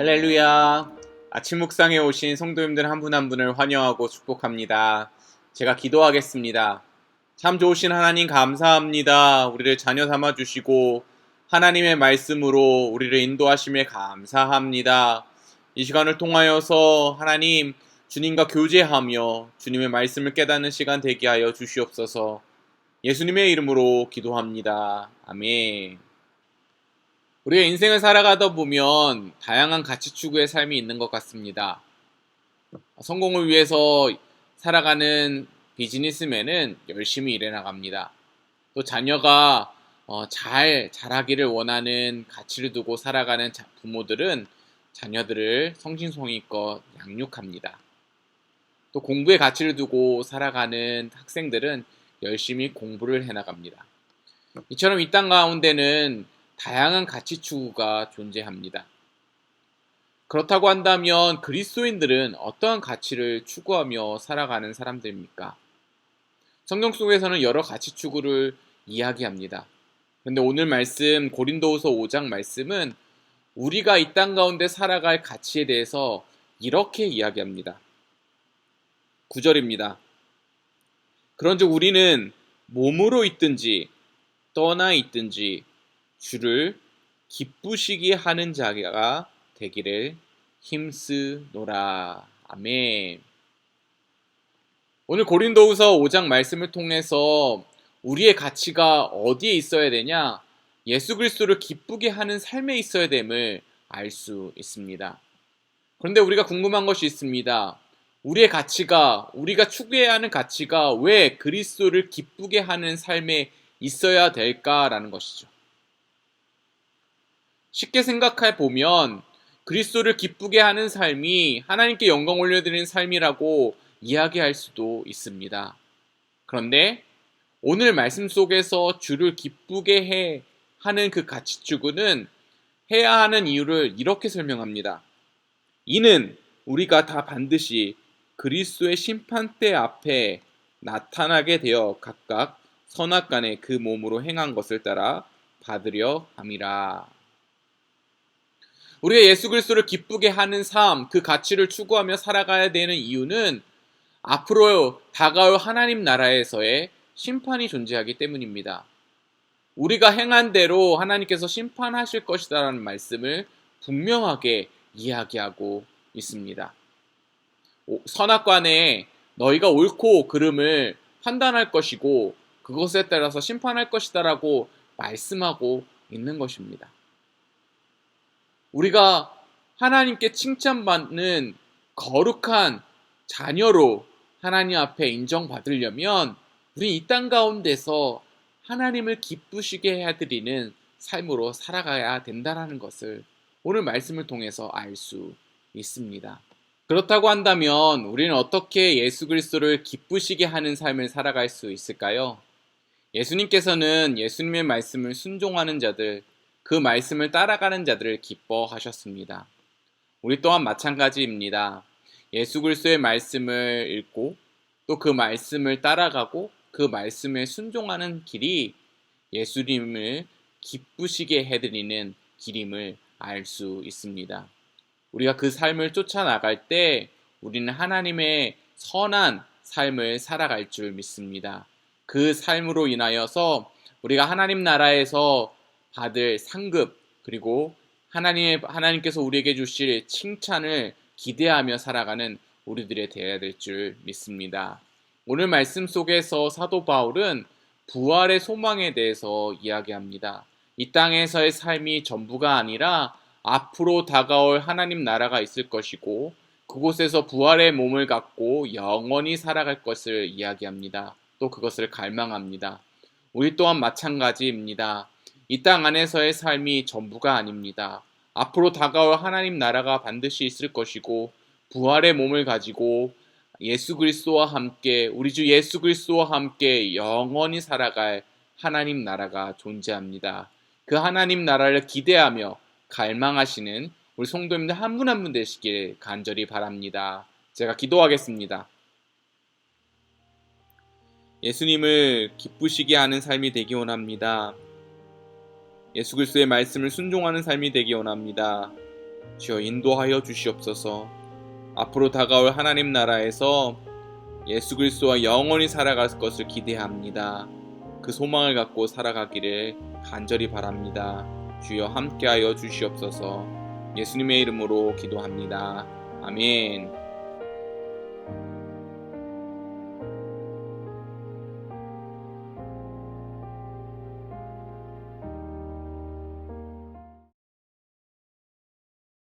할렐루야. 아침 묵상에 오신 성도님들 한분한 분을 환영하고 축복합니다. 제가 기도하겠습니다. 참 좋으신 하나님 감사합니다. 우리를 자녀 삼아 주시고 하나님의 말씀으로 우리를 인도하심에 감사합니다. 이 시간을 통하여서 하나님 주님과 교제하며 주님의 말씀을 깨닫는 시간 되게 하여 주시옵소서. 예수님의 이름으로 기도합니다. 아멘. 우리가 인생을 살아가다 보면 다양한 가치 추구의 삶이 있는 것 같습니다. 성공을 위해서 살아가는 비즈니스맨은 열심히 일해 나갑니다. 또 자녀가 어, 잘 자라기를 원하는 가치를 두고 살아가는 자- 부모들은 자녀들을 성신성의껏 양육합니다. 또 공부의 가치를 두고 살아가는 학생들은 열심히 공부를 해 나갑니다. 이처럼 이 땅 가운데는 다양한 가치 추구가 존재합니다. 그렇다고 한다면 그리스도인들은 어떠한 가치를 추구하며 살아가는 사람들입니까? 성경 속에서는 여러 가치 추구를 이야기합니다. 그런데 오늘 말씀 고린도후서 5장 말씀은 우리가 이 땅 가운데 살아갈 가치에 대해서 이렇게 이야기합니다. 9절입니다. 그런즉 우리는 몸으로 있든지 떠나 있든지 주를 기쁘시게 하는 자가 되기를 힘쓰노라. 아멘. 오늘 고린도후서 5장 말씀을 통해서 우리의 가치가 어디에 있어야 되냐? 예수 그리스도를 기쁘게 하는 삶에 있어야 됨을 알 수 있습니다. 그런데 우리가 궁금한 것이 있습니다. 우리의 가치가 우리가 추구해야 하는 가치가 왜 그리스도를 기쁘게 하는 삶에 있어야 될까라는 것이죠. 쉽게 생각해 보면 그리스도를 기쁘게 하는 삶이 하나님께 영광 올려드리는 삶이라고 이야기할 수도 있습니다. 그런데 오늘 말씀 속에서 주를 기쁘게 해 하는 그 가치 추구는 해야 하는 이유를 이렇게 설명합니다. 이는 우리가 다 반드시 그리스도의 심판대 앞에 나타나게 되어 각각 선악간에 그 몸으로 행한 것을 따라 받으려 함이라. 우리가 예수 그리스도를 기쁘게 하는 삶, 그 가치를 추구하며 살아가야 되는 이유는 앞으로 다가올 하나님 나라에서의 심판이 존재하기 때문입니다. 우리가 행한 대로 하나님께서 심판하실 것이다라는 말씀을 분명하게 이야기하고 있습니다. 오- 선악관에 너희가 옳고 그름을 판단할 것이고 그것에 따라서 심판할 것이다라고 말씀하고 있는 것입니다. 우리가 하나님께 칭찬받는 거룩한 자녀로 하나님 앞에 인정받으려면 우리 이 땅 가운데서 하나님을 기쁘시게 해드리는 삶으로 살아가야 된다라는 것을 오늘 말씀을 통해서 알 수 있습니다. 그렇다고 한다면 우리는 어떻게 예수 그리스도를 기쁘시게 하는 삶을 살아갈 수 있을까요? 예수님께서는 예수님의 말씀을 순종하는 자들, 그 말씀을 따라가는 자들을 기뻐하셨습니다. 우리 또한 마찬가지입니다. 예수 그리스도의 말씀을 읽고 또 그 말씀을 따라가고 그 말씀에 순종하는 길이 예수님을 기쁘시게 해드리는 길임을 알 수 있습니다. 우리가 그 삶을 쫓아나갈 때 우리는 하나님의 선한 삶을 살아갈 줄 믿습니다. 그 삶으로 인하여서 우리가 하나님 나라에서 받을 상급 그리고 하나님의 하나님께서 우리에게 주실 칭찬을 기대하며 살아가는 우리들의 되어야 될 줄 믿습니다. 오늘 말씀 속에서 사도 바울은 부활의 소망에 대해서 이야기합니다. 이 땅에서의 삶이 전부가 아니라 앞으로 다가올 하나님 나라가 있을 것이고 그곳에서 부활의 몸을 갖고 영원히 살아갈 것을 이야기합니다. 또 그것을 갈망합니다. 우리 또한 마찬가지입니다. 이 땅 안에서의 삶이 전부가 아닙니다. 앞으로 다가올 하나님 나라가 반드시 있을 것이고 부활의 몸을 가지고 예수 그리스도와 함께 우리 주 예수 그리스도와 함께 영원히 살아갈 하나님 나라가 존재합니다. 그 하나님 나라를 기대하며 갈망하시는 우리 성도님들 한 분 한분 되시길 간절히 바랍니다. 제가 기도하겠습니다. 예수님을 기쁘시게 하는 삶이 되기 원합니다. 예수 그리스도의 말씀을 순종하는 삶이 되기 원합니다. 주여 인도하여 주시옵소서. 앞으로 다가올 하나님 나라에서 예수 그리스도와 영원히 살아갈 것을 기대합니다. 그 소망을 갖고 살아가기를 간절히 바랍니다. 주여 함께하여 주시옵소서. 예수님의 이름으로 기도합니다. 아멘.